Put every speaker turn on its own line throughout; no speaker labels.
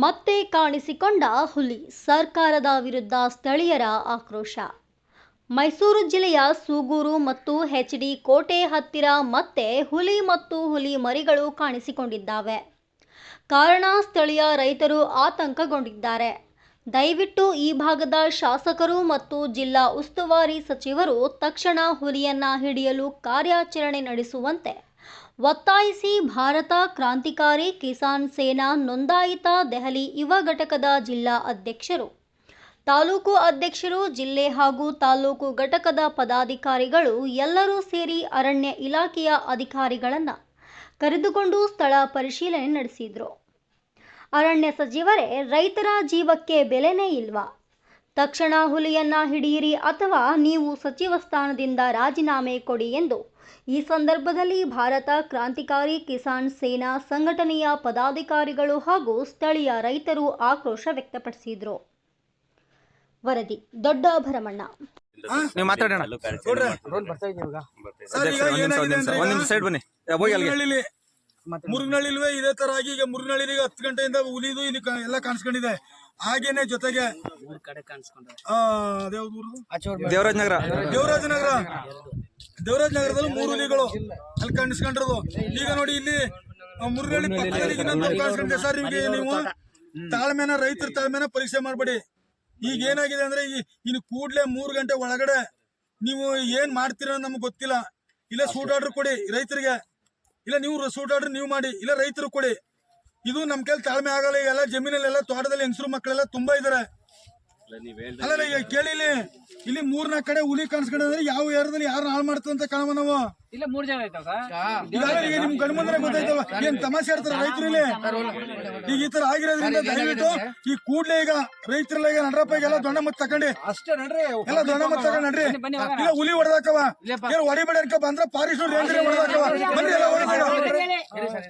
ಮತ್ತೆ ಕಾಣಿಸಿಕೊಂಡ ಹುಲಿ ಸರ್ಕಾರದ ವಿರುದ್ಧ ಸ್ಥಳೀಯರ ಆಕ್ರೋಶ. ಮೈಸೂರು ಜಿಲ್ಲೆಯ ಸೂಗೂರು ಮತ್ತು ಹೆಚ್ಡಿ ಕೋಟೆ ಹತ್ತಿರ ಮತ್ತೆ ಹುಲಿ ಮತ್ತು ಹುಲಿ ಮರಿಗಳು ಕಾಣಿಸಿಕೊಂಡಿದ್ದಾವೆ. ಕಾರಣ ಸ್ಥಳೀಯ ರೈತರು ಆತಂಕಗೊಂಡಿದ್ದಾರೆ. ದಯವಿಟ್ಟು ಈ ಭಾಗದ ಶಾಸಕರು ಮತ್ತು ಜಿಲ್ಲಾ ಉಸ್ತುವಾರಿ ಸಚಿವರು ತಕ್ಷಣ ಹುಲಿಯನ್ನ ಹಿಡಿಯಲು ಕಾರ್ಯಾಚರಣೆ ನಡೆಸುವಂತೆ ಒತ್ತಾಯಿಸಿ ಭಾರತ ಕ್ರಾಂತಿಕಾರಿ ಕಿಸಾನ್ ಸೇನಾ ನೋಂದಾಯಿತ ದೆಹಲಿ ಯುವ ಘಟಕದ ಜಿಲ್ಲಾ ಅಧ್ಯಕ್ಷರು. ತಾಲೂಕು ಅಧ್ಯಕ್ಷರು, ಜಿಲ್ಲೆ ಹಾಗೂ ತಾಲೂಕು ಘಟಕದ ಪದಾಧಿಕಾರಿಗಳು ಎಲ್ಲರೂ ಸೇರಿ ಅರಣ್ಯ ಇಲಾಖೆಯ ಅಧಿಕಾರಿಗಳನ್ನು ಕರೆದುಕೊಂಡು ಸ್ಥಳ ಪರಿಶೀಲನೆ ನಡೆಸಿದರು. ಅರಣ್ಯ ಸಚಿವರೇ, ರೈತರ ಜೀವಕ್ಕೆ ಬೆಲೆನೇ ಇಲ್ವಾ? ತಕ್ಷಣ ಹುಲಿಯನ್ನ ಹಿಡಿಯಿರಿ ಅಥವಾ ನೀವು ಸಚಿವ ಸ್ಥಾನದಿಂದ ರಾಜೀನಾಮೆ ಕೊಡಿ ಎಂದು. ಈ ಸಂದರ್ಭದಲ್ಲಿ ಭಾರತ ಕ್ರಾಂತಿಕಾರಿ ಕಿಸಾನ್ ಸೇನಾ ಸಂಘಟನೆಯ ಪದಾಧಿಕಾರಿಗಳು ಹಾಗೂ ಸ್ಥಳೀಯ ರೈತರು ಆಕ್ರೋಶ ವ್ಯಕ್ತಪಡಿಸಿದರು. ವರದಿ ದೊಡ್ಡ ಭರಮಣ್ಣ
ನೀವು ಮಾತಾಡೋಣ.
ಸರ್, ಈಗ ಏನಾಗಿದೆ ಅಂದ್ರೆ
ಸೈಡ್ ಬನ್ನಿ. ಹೋಗಿ ಅಲ್ಲಿಗೆ.
ಮುರುಗನಳ್ಳಿಲ್ವೇ ಇದೇ ತರ ಆಗಿ ಈಗ ಮುರುಗನಳ್ಳಿಲಿ ಹತ್ತು ಗಂಟೆಯಿಂದ ಉಲಿದು ಇಲ್ಲಿ ಕ- ಎಲ್ಲ ಕಾಣಿಸ್ಕೊಂಡಿದೆ. ಹಾಗೇನೆ ಜೊತೆಗೆ
ಮೂರ್ ಕಡೆ ಕಾಣಿಸ್ಕೊಂಡ್ರೆ
ಆ, ಅದ್ಯಾವ್ದು ಊರು?
ಆಚೆ
ದೇವರಾಜ್ ನಗರ
ದೇವರಾಜನಗರ. ದೇವರಾಜನಗರದಲ್ಲಿ ಮೂರು ಹುಲಿಗಳು ಅಲ್ಲಿ ಕಾಣಿಸ್ಕೊಂಡಿರೋದು. ಈಗ ನೋಡಿ ಇಲ್ಲಿ ಆ, ಮುರುಗನಳ್ಳಿ ಪಕ್ಕದಲ್ಲಿ ಇನ್ನೊಂದು ಕಾಣಿಸ್ಕೊಂಡಿದೆ. ಸರ್ ನಿಮ್ಗೆ ನೀವು ತಾಳ್ಮೆನ ರೈತರ ತಾಳ್ಮೆನ ಪರೀಕ್ಷೆ ಮಾಡಬೇಡಿ. ಈಗ ಏನಾಗಿದೆ ಅಂದ್ರೆ ಈ ಇನ್ನು ಕೂಡ್ಲೆ ಮೂರು ಗಂಟೆ ಒಳಗಡೆ ನೀವು ಏನ್ ಮಾಡ್ತೀರ ನಮ್ಗೆ ಗೊತ್ತಿಲ್ಲ. ಇಲ್ಲ ಸೂಟ್ ಆರ್ಡರ್ ಕೊಡಿ ರೈತರಿಗೆ. ಇಲ್ಲ ನೀವು ಸೂಟ್ ಆರ್ಡರ್ ನೀವು ಮಾಡಿ, ಇಲ್ಲ ರೈತರು ಕೊಡಿ. ಇದು ನಮ್ಮ ಕೈಲಿ ತಾಳ್ಮೆ ಆಗಲ್ಲ ಎಲ್ಲ ಜಮೀನಲ್ಲೆಲ್ಲ ತೋಟದಲ್ಲಿ ಹೆಂಗಸರು ಮಕ್ಕಳೆಲ್ಲ ತುಂಬಾ ಇದಾರೆ. ಅಲ್ಲ ಈಗ ಕೇಳಿಲಿ ಇಲ್ಲಿ. ಇಲ್ಲಿ ಮೂರ್ನಾಲ್ಕು ಕಡೆ ಹುಲಿ ಕಾಣಿಸ್ಕೊಂಡ್ರೆ ಯಾವ ಏರಿಯಾದಲ್ಲಿ ಯಾರು ಹಾಳು ಮಾಡ್ತಂತ ಅಂತ ಕಾಣವ ನಾವು?
ಇಲ್ಲ ಮೂರ್ ಜನ
ಈಗ ನಿಮ್ ಗಣಮಂದ್ರೆ ಗೊತ್ತಾಯ್ತವ ಗೊತ್ತಾಯ್ತಲ್ಲ ಏನ್ ತಮಾಷೆ ಆಡ್ತಾರೆ ರೈತರು ಇಲ್ಲಿ? ಈಗ ಈ ತರ ಆಗಿರೋದ್ರಿಂದ ದಯವಿಟ್ಟು ಈ ಕೂಡ್ಲೆ ಈಗ ರೈತರೆಲ್ಲ ಈಗ ನಡ್ರಪ್ಪ ಈಗ ಎಲ್ಲ ದೊಡ್ಡ ಮತ್ ತಕೊಂಡಿ
ಅಷ್ಟೇ ನಡ್ರಿ.
ಎಲ್ಲ ದೊಣ್ಣ ಮತ್ ತಗೊಂಡ್ ನಡ್ರಿ. ಇಲ್ಲ ಹುಲಿ ಹೊಡೆದಾಕವ. ಏನ್ ಹೊಡಿ ಅನ್ಕ ಬಂದ್ರ ಪಾರಿಸ್ ರೇಂಜರ್ ಹೊಡೆದಾಕವ. ಬನ್ನಿ ಎಲ್ಲ ಹೊಡೆದ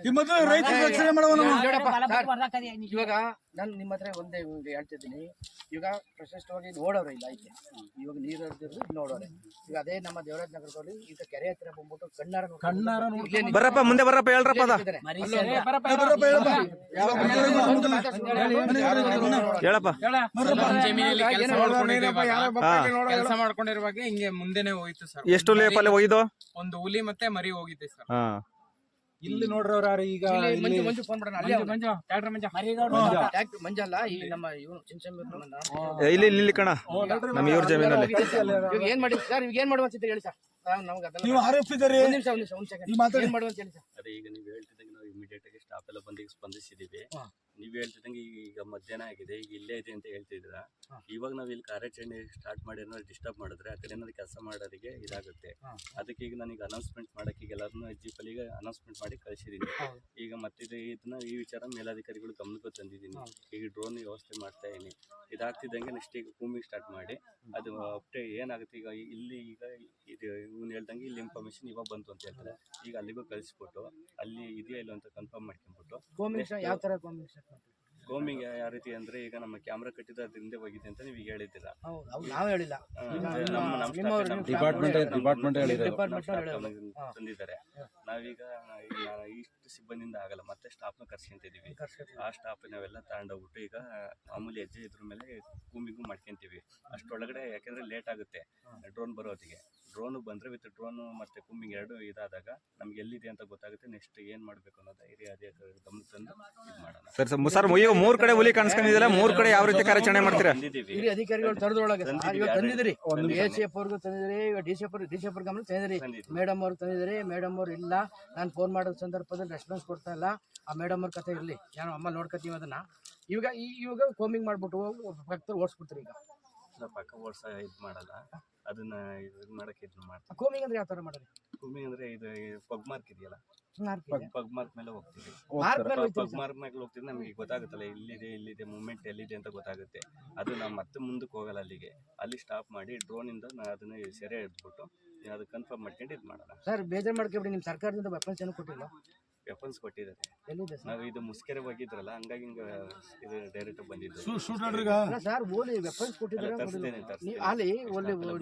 ಈ ಮೊದಲು ರೈತರ ರಕ್ಷಣೆ ಮಾಡುವ ನಾವು.
ಇವಾಗ ನಾನು ನಿಮ್ಮ ಹತ್ರ ಒಂದೇ ಒಂದು ಹೇಳ್ತಿದ್ದೀನಿ. ಇವಾಗ ಪ್ರಶಸ್ತವಾಗಿ ನೋಡೋರು ಇಲ್ಲ ಐತೆ ಇವಾಗ ನೀರು ಹರಿದಿರೋದು ನೋಡೋರೆ ಈಗ ಅದೇ ನಮ್ಮ ದೇವರಾಜ್ ನಗರದಲ್ಲಿ ಈಗ ಕೆರೆ ಹತ್ರ ಬಂದ್ಬಿಟ್ಟು ಕಣ್ಣಾರ ಕಣ್ಣಾರ
ಬರಪ್ಪ ಮುಂದೆ ಬರಪ್ಪ ಹೇಳ್ರಪ್ಪ ಅದ
ಹೇಳಪ್ಪ
ಕೆಲಸ ಮಾಡ್ಕೊಂಡಿರುವಾಗ ಹಿಂಗೆ ಮುಂದೆನೆ ಹೋಯ್ತು ಸರ್
ಎಷ್ಟು ಲೇಪಲ್ಲಿ ಅಲ್ಲಿ ಒಯ್ದು
ಒಂದು ಹುಲಿ ಮತ್ತೆ ಮರಿ ಹೋಗಿದೆ ಸರ್
ಹಾ
ಇಲ್ಲಿ ನೋಡ್ರವ್ರ ಯಾರು? ಈಗ
ಮಂಜು ಮಂಜು ಫೋನ್ ಮಾಡೋಣ ಅಲ್ಲಿ
ಮಂಜು ಮಂಜು ಟ್ಯಾಕ್ಟರ್ ಮಂಜು.
ಟ್ಯಾಕ್ಟ್ ಮಂಜು. ಅಲ್ಲ ಈ ನಮ್ಮ ಇವನು ಚಿಂಚಂಬಿ
ಏ, ಇಲ್ಲಿ ಇಲ್ಲಿ ಇಲ್ಲಿ ಕಣ. ನಮ್ಮ ಇವ್ರ ಜಮೀನಲ್ಲಿ.
ಇವಾಗ ಏನ್ ಮಾಡಿ ಸರ್ ಇವಾಗ ಏನ್ ಮಾಡುವಂತ ಹೇಳಿ ಸರ್? ನಮ್ಗೆ ಅದೆಲ್ಲ
ನೀವು ಆರ್ ಎಫ್ ಇದ್ದಾರೆ
ಒಂದ್ ನಿಮಿಷ ಒಂದ್ ನಿಮಿಷ. ಒಂದ್ ಸೆಕೆಂಡ್
ಮಾತಾಡಿ.
ಏನ್ ಮಾಡುವ ಅಂತ ಹೇಳಿ ಸರ್?
ಅದೇ ಈಗ ನೀವು ಹೇಳ್ತಿದ್ದಂಗೆ ನಾವು ಇಮಿಡಿಯೇಟ್ ಆಗಿ ಸ್ಟಾಫ್ ಎಲ್ಲ ಬಂದು ಈಗ ಸ್ಪಂದಿಸಿದೀವಿ.
ಹಾ.
ನೀವು ಹೇಳ್ತಿದ್ದಂಗೆ ಈಗ ಮಧ್ಯಾಹ್ನ ಆಗಿದೆ ಈಗ ಇಲ್ಲೇ ಇದೆ ಅಂತ ಹೇಳ್ತಿದ್ದೀರಾ? ಇವಾಗ ನಾವು ಇಲ್ಲಿ ಕಾರ್ಯಾಚರಣೆ ಸ್ಟಾರ್ಟ್ ಮಾಡಿ ಏನಾದ್ರು ಡಿಸ್ಟರ್ಬ್ ಮಾಡಿದ್ರೆ ಆ ಕಡೆ ಏನಾದ್ರು ಕೆಲಸ ಮಾಡೋರಿಗೆ ಇದಾಗುತ್ತೆ. ಅದಕ್ಕೆ ಈಗ ನನಗೆ ಅನೌನ್ಸ್ಮೆಂಟ್ ಮಾಡಕ್ಕೆ ಈಗ ಎಲ್ಲರನ್ನೂ ಜೀಪಲ್ಲಿಗೆ ಅನೌನ್ಸ್ಮೆಂಟ್ ಮಾಡಿ ಕಳಿಸಿದ್ದೀನಿ ಈಗ ಮತ್ತೆ ಇದನ್ನ ಈ ವಿಚಾರ ಮೇಲಾಧಿಕಾರಿಗಳು ಗಮನಕ್ಕೆ ತಂದಿದ್ದೀನಿ ಈಗ ಡ್ರೋನ್ ವ್ಯವಸ್ಥೆ ಮಾಡ್ತಾ ಇದೀನಿ. ಇದಾಗ್ತಿದ್ದಂಗೆ ನೆಕ್ಸ್ಟ್ ಈಗ ಕೂಮಿಂಗ್ ಸ್ಟಾರ್ಟ್ ಮಾಡಿ ಅದು ಅಪ್ಡೇ ಏನಾಗುತ್ತೆ ಈಗ ಇಲ್ಲಿ ಈಗ ಇದು ಇವ್ನು ಹೇಳ್ದಂಗೆ ಇಲ್ಲಿ ಇನ್ಫಾರ್ಮೇಶನ್ ಇವಾಗ ಬಂತು ಅಂತ ಹೇಳ್ತಾರೆ. ಈಗ ಅಲ್ಲಿಗೂ ಕಳಿಸ್ಬಿಟ್ಟು ಅಲ್ಲಿ ಇದೆಯಾ ಇಲ್ಲ ಅಂತ ಕನ್ಫರ್ಮ್ ಮಾಡ್ಕೊಂಡ್ಬಿಟ್ಟು
ಯಾವ ತರ ಕೋಮಿಂಗ್
ಕೋಮಿಂಗ್ ಯಾವ ರೀತಿ ಅಂದ್ರೆ ಈಗ ನಮ್ಮ ಕ್ಯಾಮ್ರಾ ಕಟ್ಟಿದ ಹಿಂದೆ ಹೋಗಿದೆ ಅಂತ ನೀವು ಈಗ ಹೇಳಿದ್ದೀರಾ.
ಹೌದು ನಾವು ಹೇಳಿಲ್ಲ. ನಿಮ್ಮ-
ನಮ್ಮ ನಮ್ಮ staff- ನಮ್ಮ
ಡಿಪಾರ್ಟ್ಮೆಂಟ್ ಡಿಪಾರ್ಟ್ಮೆಂಟ್
ಡಿಪಾರ್ಟ್ಮೆಂಟ್.
ಗಮನಕ್ಕೆ ತಂದಿದ್ದಾರೆ. ನಾವೀಗ ಈಗ ಇಷ್ಟು ಸಿಬ್ಬಂದಿಯಿಂದ ಆಗಲ್ಲ ಮತ್ತೆ ಸ್ಟಾಫ್ನ ಕರ್ಸ್ಕೊಂತಿದೀವಿ ಆ ಸ್ಟಾಫ್ ನಾವೆಲ್ಲ ತಗೊಂಡೋಗ್ಬಿಟ್ಟು ಈಗ ಮಾಮೂಲಿ ಹೆಜ್ಜೆ ಇದ್ರ ಮೇಲೆ ಕೂಮಿಗೂ ಮಾಡ್ಕೊಂತೀವಿ. ಅಷ್ಟೊಳಗಡೆ ಯಾಕೆಂದ್ರೆ ಲೇಟ್ ಆಗುತ್ತೆ ಡ್ರೋನ್ ಬರೋದಿಗೆ. ಡ್ರೋನ್ ಬಂದ್ರೆ ವಿತ್ ಡ್ರೋನ್ ಮತ್ತೆ ಕುಂಬಿಂಗ್ ಎರಡು ಇದಾದಾಗ ನಮ್ಗೆ ಎಲ್ಲಿದೆ ಅಂತ ಗೊತ್ತಾಗುತ್ತೆ. ನೆಕ್ಸ್ಟ್ ಏನು ಮಾಡಬೇಕು ಅನ್ನೋದು ಹಿರಿಯ ಅಧಿಕಾರಿ ಗಮನ ತಂದು ಇದು ಮಾಡೋಣ.
ಸರ್ ಸರ್ ಸರ್ ಈಗ ಮೂರು ಕಡೆ ಹುಲಿ ಕಾಣಿಸ್ಕೊಂಡಿದ್ದಿಲ್ಲ ಮೂರು ಕಡೆ ಯಾವ ರೀತಿ ಕಾರ್ಯಾಚರಣೆ ಮಾಡ್ತೀರಾ?
ಹಿರಿಯ ಅಧಿಕಾರಿಗಳು ತರದೊಳಗೆ
ತಂದಿದ್ದೀವಿ,
ಇವಾಗ
ಆದ್ರೆ
ತಂದಿದ್ರಿ
ಒಂದ್ ನಿಮಿಷ.
ಎ ಸಿ ಎಫ್ ಅವ್ರಿಗೂ ತಂದಿದ್ರಿ ಇವಾಗ D C F D C F ಗಮನ ತಂದಿದ್ರಿ
ತಂದಿದ್ದೀವಿ.
ಮೇಡಮ್ ಅವ್ರು ತಂದಿದ್ರಿ ಮೇಡಮ್ ಅವ್ರು ಇಲ್ಲ. ನಾನು ಫೋನ್ ಮಾಡೋ ಸಂದರ್ಭದಲ್ಲಿ ರೆಸ್ಪಾನ್ಸ್ ಕೊಡ್ತಾ ಇಲ್ಲ. ಆ ಮೇಡಮ್ ಅವ್ರ ಕತೆ ಇರಲಿ. ನಾನು ಅಮ್ಮ ನೋಡ್ಕೊತೀವಿ ಅದನ್ನ. ಇವಾಗ ಈ ಇವಾಗ ಕೋಮಿಂಗ್ ಮಾಡ್ಬಿಟ್ಟು ಭಕ್ತರು ಓಡಿಸ್ಬಿಡ್ತಾರೆ ಈಗ.
ಪಕ್ಕ ಓಡಿಸ ಇದು ಮಾಡಲ್ಲ. ಅದನ್ನ ಇದು ಮಾಡಕ್ಕೆ ಇದನ್ನ ಮಾಡ್ತೀವಿ.
ಕೋಮಿಂಗ್ ಅಂದ್ರೆ ಯಾವ ತರ ಮಾಡೋದು?
ಕೂಮಿಂಗ್ ಅಂದ್ರೆ ಇದು ಪಗ್ ಮಾರ್ಕ್ ಇದೆಯಲ್ಲ? ಪಗ್ ಮಾರ್ಕ್ ಮೇಲೆ ಹೋಗ್ತೀವಿ. ಪಗ್ ಮಾರ್ಕ್ ಮೇಲೆ ಹೋಗ್ತಿದ್ರೆ ನಮಗೆ ಗೊತ್ತಾಗುತ್ತಲ್ಲ ಇಲ್ಲಿದೆ ಇಲ್ಲಿದೆ ಮೂಮೆಂಟ್ ಎಲ್ಲಿದೆ ಅಂತ ಗೊತ್ತಾಗುತ್ತೆ. ಅದು ನಾವು ಮತ್ತೆ ಮುಂದಕ್ಕೆ ಹೋಗಲ್ಲ ಅಲ್ಲಿಗೆ. ಅಲ್ಲಿ ಸ್ಟಾಪ್ ಮಾಡಿ ಡ್ರೋನ್ ಇಂದ ನಾ ಅದನ್ನ ಸೆರೆ ಹಿಡ್ಬಿಟ್ಟು ಅದು ಕನ್ಫರ್ಮ್ ಮಾಡ್ಕೊಂಡು ಇದು ಮಾಡೋಣ.
ಸರ್ ಬೇಜಾರು ಮಾಡ್ಕೊಬಿಡಿ ನಿಮ್ಮ ಸರ್ಕಾರದಿಂದ ವೆಪನ್ಸ್ ಏನು ಕೊಟ್ಟಿಲ್ಲ.
ವೆಪನ್ಸ್ ಕೊಟ್ಟಿದ್ದಾರೆ.
ಎಲ್ಲಿದೆ ಸರ್?
ನಾವು ಇದು ಮುಸ್ಕೆರೆ ಹೋಗಿದ್ರಲ್ಲ ಹಂಗಾಗಿ ಹಿಂಗ ಇದು ಡೈರೆಕ್ಟ್ ಬಂದಿದ್ದು.
ಸರ್ ಓಲಿ ವೆಪನ್ಸ್ ಕೊಟ್ಟಿದ್ದಾರೆ
ಅಲ್ಲ,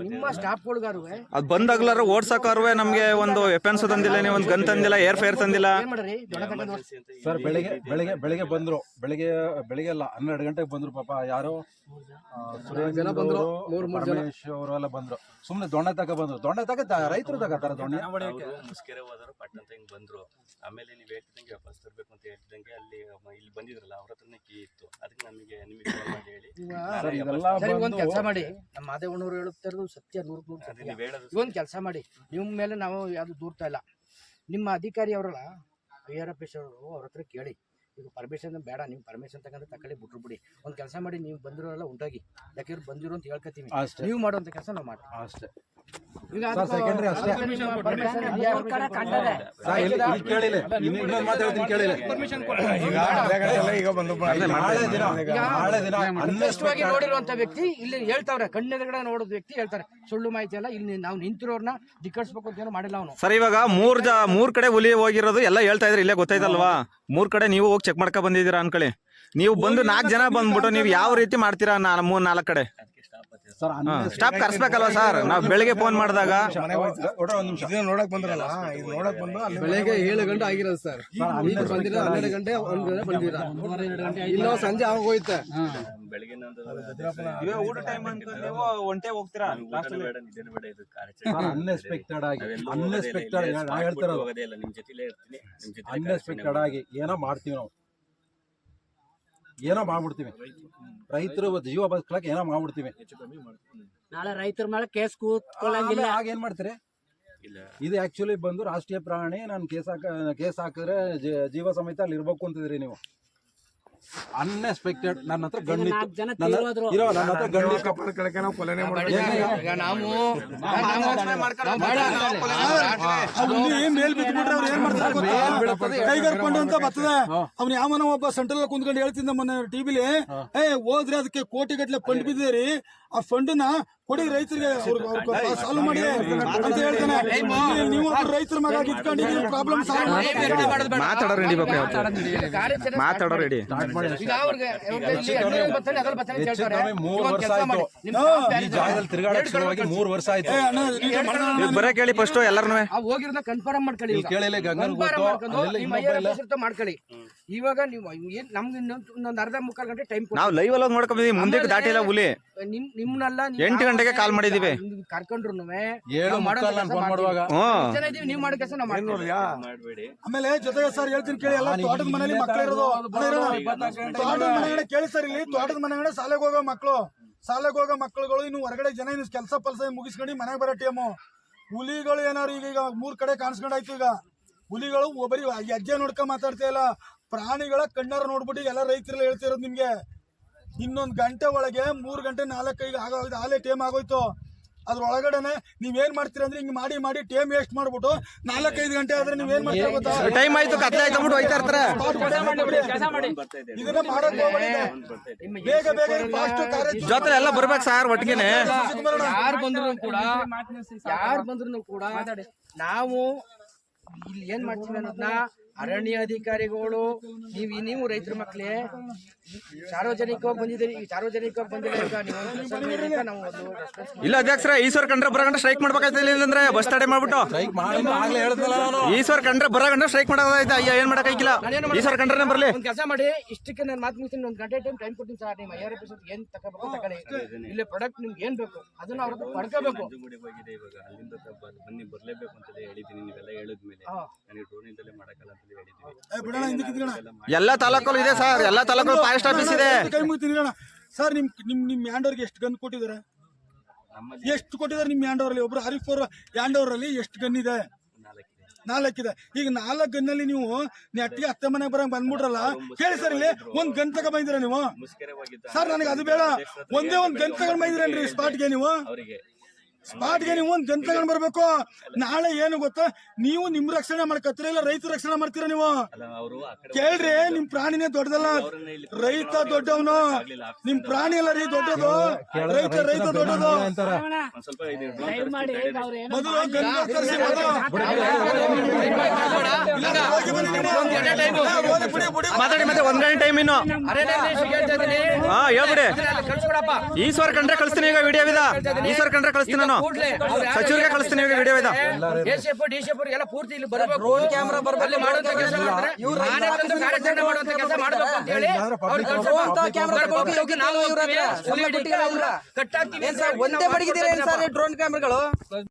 ನಿಮ್ಮ ಸ್ಟಾಫ್ಗಳಿಗಾರು
ಅದ್ ಬಂದಾಗ್ಲಾರ ಓಡ್ಸಕ್ಕಾರುವೆ ನಮ್ಗೆ ಒಂದು ವೆಪನ್ಸ್ ತಂದಿಲ್ಲ ನೀವು ಒಂದು ಗನ್ ತಂದಿಲ್ಲ ಏರ್ ಫೈರ್ ತಂದಿಲ್ಲ
ಸರ್ ಬೆಳಿಗ್ಗೆ. ಬೆಳಿಗ್ಗೆ ಬೆಳಿಗ್ಗೆ ಬಂದ್ರು. ಬೆಳಿಗ್ಗೆ ಬೆಳಿಗ್ಗೆ ಅಲ್ಲ ಹನ್ನೆರಡು ಗಂಟೆಗೆ ಬಂದ್ರು ಪಾಪ ಯಾರು ಆ, ಸುರೇಶ್
ಜನ ಬಂದ್ರು.
ಅವರೆಲ್ಲ ಬಂದ್ರು. ಸುಮ್ನೆ ದೊಣ್ಣೆ ತಕ ಬಂದ್ರು. ದೊಣ್ಣೆ ತಕ ರೈತರು ತಗೋತಾರ ದೊಣ್ಣೆ.
ಮುಸ್ಕೆರೆ ಹೋದರು ಪಟ್ ಹಿಂಗ್ ಬಂದ್ರು. ಆಮೇಲೆ ನೀವು ಹೇಳ್ತಿದ್ದಂಗೆ ವಾಪಸ್ ತರಬೇಕು ಅಂತ ಹೇಳ್ತಿದ್ದಂಗೆ ಅಲ್ಲಿ ಇಲ್ಲಿ ಬಂದಿದ್ರಲ್ಲ ಅವ್ರ ಹತ್ರನೇ ಕೀ ಇತ್ತು. ಅದಕ್ಕೆ ನಮಗೆ ನಿಮಗೆ ಮಾಡಿ ಹೇಳಿ.
ಸರ್
ಸರಿ ಒಂದ್
ಬಂದು
ಕೆಲಸ ಮಾಡಿ. ನಮ್ಮ ಮಾದೇವಣ್ಣವ್ರು ಹೇಳುತ್ತಿರೋದು ಸತ್ಯ ನೂರು ನೂರು
ಅದೇ
ಸತ್ಯ.
ನೀವು ಹೇಳೋದು
ಇವೊಂದು ಕೆಲಸ ಮಾಡಿ. ನಿಮ್ಮ ಮೇಲೆ ನಾವು ಯಾವುದು ದೂರ್ತಾ ಇಲ್ಲ. ನಿಮ್ಮ ಅಧಿಕಾರಿ ಅವರಲ್ಲ ಐ ಆರ್ ಎಫ್ ಅವರು ಅವ್ರ ಹತ್ರ ಕೇಳಿ. ಈಗ ಪರ್ಮಿಷನ್ ಬೇಡ ನಿಮ್ಮ ಪರ್ಮಿಷನ್ ತಗೊಂಡ್ರೆ ತಕೊಳ್ಳಿ ಬಿಟ್ರು ಬಿಡಿ. ಒಂದು ಕೆಲಸ ಮಾಡಿ ನೀವು ಬಂದಿರೋಲ್ಲ ಉಂಟಾಗಿ. ಯಾಕೆ ಬಂದಿರೋ ಅಂತ ಹೇಳ್ಕೊತೀವಿ
ಅಷ್ಟೇ.
ನೀವು ಮಾಡುವಂತ ಕೆಲಸ ನಾವು ಮಾಡ್ತೀವಿ.
ಅಷ್ಟೇ.
ಈಗ
secondary ಅಷ್ಟೇ. ಇಲ್ಲಿ ಇಲ್ಲಿ ಕೇಳಿಲ್ಲ. ಇನ್ನೊಂದು ಹೇಳ್ತೀನಿ ಕೇಳಿಲ್ಲ. ನಾಳೆ ದಿನ ನಾಳೆ ದಿನ
ಸ್ಪಷ್ಟವಾಗಿ ನೋಡಿರುವಂತ ವ್ಯಕ್ತಿ ಇಲ್ಲಿ ಹೇಳ್ತಾವ್ರೆ ಕಣ್ಣೆದುರುಗಡೆ ನೋಡೋದು ವ್ಯಕ್ತಿ ಹೇಳ್ತಾರೆ. ಸುಳ್ಳು ಮಾಹಿತಿ ಅಲ್ಲ ಇಲ್ಲಿ ನಾವು ನಿಂತಿರೋರ್ನ ಧಿಕ್ಕರಿಸ್ಬೇಕು ಅಂತ ಏನೋ ಮಾಡಿಲ್ಲ ಅವನು.
ಸರ್ ಇವಾಗ ಮೂರ್ ಜ ಮೂರ್ ಕಡೆ ಹುಲಿ ಹೋಗಿರೋದು ಎಲ್ಲ ಹೇಳ್ತಾ ಇದ್ರೆ ಇಲ್ಲೇ ಗೊತ್ತಾಯ್ತಲ್ವಾ? ಮೂರ್ ಕಡೆ ನೀವು ಹೋಗಿ ಚೆಕ್ ಮಾಡ್ಕೊ ಬಂದಿದ್ದೀರಾ ಅನ್ಕೊಳ್ಳಿ. ನೀವು ಬಂದು ನಾಲ್ಕು ಜನ ಬಂದ್ಬಿಟ್ಟು ನೀವು ಯಾವ ರೀತಿ ಮಾಡ್ತೀರಾ ನಾ ಮೂರ್ ನಾಲ್ಕು ಕಡೆ?
ಸ್ಟಾಪ್ ಹತ್ತಿರ
ಸರ್?
ನಾವು ಬೆಳಿಗ್ಗೆ ಫೋನ್ ಮಾಡಿದಾಗ.
ಒಂದು ನಿಮಿಷ.
ನೋಡಕ್ ಬಂದ್ರಲ್ಲ ಇದು ನೋಡಕ್ ಬಂದು ಅಲ್ಲಿ
ಬೆಳಗ್ಗೆ ಏಳು ಗಂಟೆ ಆಗಿರೋದು ಸರ್. ಈಗ ಹನ್ನೆರಡು ಗಂಟೆ ಒಂದ್ ಗಂಟೆ ಬಂದಿರ. ಇಲ್ಲ ಸಂಜೆ ಆಗೋಯ್ತೆ
ಬೆಳಿಗ್ಗೆ ನಂದು
ಊಟ ಟೈಮ್ ಅಂತ ನೀವು ಒಂಟೆ ಹೋಗ್ತೀರಾ?
ಊಟನೂ ಬೇಡ ನಿದ್ದೆನೂ ಬೇಡ ಇದು
ಅನ್ಎಕ್ಸ್ಪೆಕ್ಟೆಡ್ ಆಗಿ ಅನ್ಎಕ್ಸ್ಪೆಕ್ಟೆಡ್ ಅನ್ಎಕ್ಸ್ಪೆಕ್ಟೆಡ್ ಆಗಿ ಏನೋ ಮಾಡ್ತೀವಿ ನಾವು. ಏನೋ ಮಾಡ್ಬಿಡ್ತೀವಿ. ರೈತರು ಜೀವ ಬದುಕಲಕ್ಕೆ ಏನೋ ಮಾಡ್ಬಿಡ್ತೀವಿ.
ನಾಳೆ ರೈತರ ಮೇಲೆ ಕೇಸ್ ಕೂತ್ಕೊಳ್ಳಂಗಿಲ್ಲ.
ಆಗ ಏನ್ ಮಾಡ್ತೀರಿ? ಇದು ಆಕ್ಚುಲಿ ಬಂದು ರಾಷ್ಟ್ರೀಯ ಪ್ರಾಣಿ ನಾನು ಕೇಸ್ ಹಾಕ ಕೇಸ್ ಹಾಕಿದ್ರೆ ಜೀವ ಸಮೇತ ಅಲ್ಲಿ ಇರ್ಬೇಕು ಅಂತಿದ್ರಿ ನೀವು. ಅನ್ಎಕ್ಸ್ಪೆಕ್ಟೆಡ್ ನನ್ನ ಹತ್ರ ಗಂಡು ನನ್ನ. ಇರೋ.
ಈಗ ನಾವು
ಅವ್ನು ಮೇಲ್ ಬಿಟ್ಬಿಟ್ರೆ ಅವ್ರು ಏನ್ ಮಾಡ್ತಾರೆ? ಕೈಗರ್ಕೊಂಡು ಅಂತ ಬರ್ತದೆ ಅವ್ನು ಯಾವನ ಒಬ್ಬ ಸೆಂಟ್ರಲ್ ಕುಂದ್ಕೊಂಡು ಹೇಳ್ತಿದ್ದ ಮೊನ್ನೆ ಟಿವಿಲಿ ಏ ಹೋದ್ರೆ ಅದಕ್ಕೆ ಕೋಟಿ ಗಟ್ಲೆ ಪಂಡ್ ಬಿದ್ದಿರಿ ಆ ಫಂಡ್ನ ಕೊಡಿ ರೈತರಿಗೆ ಸಾಲ್ವ್ ಮಾಡಿ ಅಂತ ಹೇಳ್ತಾನೆ. ನೀವು ರೈತರ ಮಗ ಇಟ್ಕೊಂಡು ಪ್ರಾಬ್ಲಮ್ ಸಾಲ್ವ್ ಮಾಡಿ.
ಮಾತಾಡೋರು
ಹೆಚ್ಚು
ಹೇಳ್ತಾರೆ.
ಮೂರು ವರ್ಷ ಆಯ್ತು.
ಬರೇ ಕೇಳಿ ಫಸ್ಟ್
ಹೋಗಿರೋದನ್ನ ಕನ್ಫರ್ಮ್ ಮಾಡ್ಕೊಳ್ಳಿ.
ಕೇಳಿಲ್ಲ ಗಂಗನ್
ಮಾಡ್ಕೊಳ್ಳಿ. ಇವಾಗ ನೀವು ನಮ್ಗೆ ಇನ್ನೊಂದು ಅರ್ಧ ಮುಕ್ಕಾಲು ಗಂಟೆ ಟೈಮ್
ನಾವು ಲೈವ್ ಅಲ್ಲಿ ಮುಂದೆ ದಾಟಿಲ್ಲ ಹುಲಿ.
ನಿಮ್ ನಿಮ್ನೆಲ್ಲ ನೀವು
ಎಂಟು ಗಂಟೆಗೆ ಕಾಲ್ ಮಾಡಿದೀವಿ.
ಕರ್ಕೊಂಡ್ರು
ಏಳು ಮುಕ್ಕಾಲ್ ನಾನು ಫೋನ್ ಮಾಡುವಾಗ.
ಹ್ಮ್.
ಜನ ಇದೀವಿ ನೀವು ಮಾಡೋ ಕೆಲಸ ನಾವು ಮಾಡ್ತೀವಿ.
ಮಾಡಬೇಡಿ.
ಆಮೇಲೆ ಜೊತೆಗೆ ಸರ್ ಹೇಳ್ತೀನಿ ಕೇಳಿ ಎಲ್ಲ ತೋಟದ ಮನೇಲಿ. ತೋಟದ ಮನೆಗಡೆ ಕೇಳಿ ಸರ್ ಇಲ್ಲಿ ತೋಟದ ಮನೆಗಡೆ ಶಾಲೆಗೆ ಹೋಗೋ ಮಕ್ಕಳು ಶಾಲೆಗೆ ಹೋಗೋ ಮಕ್ಕಳುಗಳು ಇನ್ನು ಹೊರಗಡೆ ಜನ ಇನ್ನು ಕೆಲಸ ಪಲ್ಸ ಮುಗಿಸ್ಕೊಂಡು ಮನೆಗೆ ಬರೋ ಟೈಮು. ಹುಲಿಗಳು ಏನಾರು ಈಗ ಈಗ ಮೂರ್ ಕಡೆ ಕಾಣಿಸ್ಕೊಂಡಾಯ್ತು ಈಗ. ಹುಲಿಗಳು ಒಬ್ಬರಿ ಅಜ್ಜೆ ನೋಡ್ಕೊಂಡ್ ಮಾತಾಡ್ತಾ ಇಲ್ಲ. ಪ್ರಾಣಿಗಳ ಕಣ್ಣಾರ ನೋಡ್ಬಿಟ್ಟು ಎಲ್ಲ ರೈತರೆಲ್ಲ ಹೇಳ್ತಿರೋದು ನಿಮ್ಗೆ. ಇನ್ನೊಂದ್ ಗಂಟೆ ಒಳಗೆ ಮೂರು ಗಂಟೆ ನಾಲ್ಕೈದು ಆಗೋಯ್ತು ಆಲೇ ಟೈಮ್ ಆಗೋಯ್ತು. ಅದ್ರೊಳಗಡೆನೆ ನೀವೇನ್ ಮಾಡ್ತೀರ ಅಂದ್ರೆ ಹಿಂಗ್ ಮಾಡಿ ಮಾಡಿ ಟೈಮ್ ವೇಸ್ಟ್ ಮಾಡ್ಬಿಟ್ಟು ನಾಲ್ಕೈದು ಗಂಟೆ ಆದ್ರೆ ನೀವೇನ್ ಮಾಡ್ತೀರ ಗೊತ್ತಾ?
ಟೈಮ್ ಆಯ್ತು ಕತ್ಲೆ ಆಯ್ತು ಅಂದ್ಬಿಟ್ಟು ಹೋಯ್ತಾ ಇರ್ತಾರೆ.
ಇದನ್ನ ಮಾಡಕ್. ಬೇಗ ಬೇಗ ಫಾಸ್ಟ್ ಕಾರ್ಯ
ಜೊತೆ ಎಲ್ಲ ಬರ್ಬೇಕು ಸರ್ ಒಟ್ಟಿಗೆನೆ.
ಯಾರು ಬಂದ್ರು ಕೂಡ ಯಾರು ಬಂದ್ರು ಕೂಡ ನಾವು ಇಲ್ಲಿ ಏನ್ ಮಾಡ್ತೀವಿ ಅನ್ನೋದನ್ನ ಅರಣ್ಯ ಅಧಿಕಾರಿಗಳು ನೀವು ನೀವು ರೈತರ ಮಕ್ಳೇ ಸಾರ್ವಜನಿಕವಾಗಿ ಬಂದಿದ್ದೀರಿ ಈ ಸಾರ್ವಜನಿಕವಾಗಿ ಈಗ ನೀವು ಒಂದು ಅಂತ ನಾವು ಒಂದು response
ಇಲ್ಲ ಅಧ್ಯಕ್ಷರ ಈಶ್ವರ್ ಕಂಡ್ರೆ ಬರಗಂಡ ಸ್ಟ್ರೈಕ್ ಮಾಡ್ಬೇಕಾಯ್ತಿಲ್ಲ ಇಲ್ಲಂದ್ರೆ ಬಸ್ ತಡೆ ಮಾಡ್ಬಿಟ್ಟು.
ಸ್ಟ್ರೈಕ್ ಮಾಡಿ ಆಗ್ಲೇ ಹೇಳ್ದಲ್ಲ ನಾನು.
ಈಶ್ವರ್ ಕಂಡ್ರೆ ಬರಗಂಡ ಸ್ಟ್ರೈಕ್ ಮಾಡೋದಾಯ್ತು ಅಯ್ಯ ಏನ್ ಮಾಡಕ್ಕಾಗಿಲ್ಲ ಈಶ್ವರ್ ಕಂಡ್ರೆ ಬರ್ಲಿ.
ಒಂದ್ ಕೆಲಸ ಮಾಡಿ ಇಷ್ಟಕ್ಕೆ ನಾನು ಮಾತು ಮುಗಿಸ್ತೀನಿ. ಒಂದು ಗಂಟೆ ಟೈಮ್ ಟೈಮ್ ಕೊಡ್ತೀನಿ ಸರ್. ನಿಮ್ಮ ಐಆರ್ ಎಫ್ ಏನ್ ತಗೋಬೇಕು ತಗೊಳ್ಳಿ. ಇಲ್ಲಿ ಪ್ರಾಡಕ್ಟ್ ನಿಮ್ಗೆ ಏನ್ ಬೇಕು? ಅದನ್ನ ಅವ್ರ ಹತ್ರ ಪಡ್ಕೋಬೇಕು.
ಹೋಗಿದೆ ಇವಾಗ. ಅಲ್ಲಿಂದ ಬನ್ನಿ ಬರ್ಲೇಬೇಕು ಅಂತ ಹೇಳಿದ್ದೀನಿ. ನೀವೆಲ್ಲ ಹೇಳಿದ್ಮೇಲೆ. ನನಗೆ ಡ್ರೋನಿಂದಲೇ ಮಾಡಕ್ಕಲ್ಲ ಎಲ್ಲಾ
ತಾಲೂಕಲ್ಲೂ ಇದೆ ಸರ್. ಎಲ್ಲಾ ತಾಲೂಕಲ್ಲೂ ಫಾರೆಸ್ಟ್ ಆಫೀಸ್ ಇದೆ?
ಕೈ ಮುಗಿತೀನಿ ಇರೋಣ. ಸರ್ ನಿಮ್ ನಿಮ್ ನಿಮ್ ಯಾಂಡೋರ್ಗೆ ಎಷ್ಟು ಗನ್ ಕೊಟ್ಟಿದ್ದಾರೆ?
ನಮ್ಮಲ್ಲಿ
ಎಷ್ಟು ಕೊಟ್ಟಿದ್ದಾರೆ ನಿಮ್ ಅಲ್ಲಿ ಒಬ್ರು ಹರಿಫ್ ಅವ್ರ ಅಲ್ಲಿ ಎಷ್ಟು ಗನ್ ಇದೆ?
ನಾಲ್ಕಿದೆ.
ಈಗ ನಾಲ್ಕು ಗನ್ನಲ್ಲಿ ನೀವು ನೆಟ್ಟಿಗೆ ಹತ್ತೆ ಮನೆಗೆ ಬರಂಗ್ ಬಂದ್ಬಿಟ್ರಲ್ಲ ಕೇಳಿ ಸರ್ ಇಲ್ಲಿ ಒಂದ್ ಗನ್ ತಗೊಂಡ್ ಬಂದಿರ ನೀವು? ಸರ್ ನನಗೆ ಅದು ಬೇಡ. ಒಂದೇ ಒಂದ್ ಗನ್ ತಗೊಂಡ್ ಬಂದಿರೇನ್ರಿ ಸ್ಪಾಟ್ಗೆ ನೀವು?
ಅವರಿಗೆ
ಸ್ಪಾಟ್ಗೆ ನೀವು ಒಂದು ಜನ ತಗೊಂಡ್ ಬರ್ಬೇಕು ನಾಳೆ ಏನು ಗೊತ್ತಾ ನೀವು ನಿಮ್ ರಕ್ಷಣೆ ಮಾಡ್ಕತ್ತೀರ ಇಲ್ಲ ರೈತ ರಕ್ಷಣೆ ಮಾಡ್ತೀರಾ ನೀವು ಕೇಳ್ರಿ ನಿಮ್ ಪ್ರಾಣಿನೇ ದೊಡ್ಡದಲ್ಲ ರೈತ ದೊಡ್ಡವನು ನಿಮ್ ಪ್ರಾಣಿ ಅಲ್ಲ ರೀ ದೊಡ್ಡದು ರೈತ ರೈತ ದೊಡ್ಡದು
ಇದು
ಮೊದಲು ಬಿಡಿ.
ಮಾತಾಡಿ ಮತ್ತೆ ಒಂದ್ ಗಂಟೆ ಟೈಮ್ ಇನ್ನು ಹಾ ಹೇಳ್ಬಿಡಿ ಕಂಡ್ರೆ ಕಳಿಸ್ತೀನಿ ಈಗ ವಿಡಿಯೋ ವಿದ ಈಶ್ವರ್ ಕಂಡ್ರೆ ಕಳಿಸ್ತೀನಿ ನಾನು ಸಚಿವರಿಗೆ ಕಳಿಸ್ತೀನಿ ವಿಡಿಯೋ ಇದೆ.
ಎಸ್ಎಫ್ ಡಿಸಿಎಫ್ ಎಲ್ಲ ಪೂರ್ತಿ ಇಲ್ಲಿ ಬರಬೇಕು. ಕ್ಯಾಮೆರಾ ಮಾಡುವಂತ ಕೆಲಸ ಮಾಡ್ತಾರೆ. ನಾನೇ ತಂದು ಕಾರ್ಯಾಚರಣೆ ಮಾಡುವಂತ ಕೆಲಸ ಮಾಡಬೇಕು ಅಂತ ಹೇಳಿ ಅವ್ರು ಕಳ್ಸೋ ಕ್ಯಾಮ್ರಾ ನಾವು ಕಟ್ಟಾಗ್ತೀವಿ
ಒಂದೇ ಬಡಗಿದ್ದೀರಾ ಸರ್ ಡ್ರೋನ್ ಕ್ಯಾಮ್ರಾಗಳು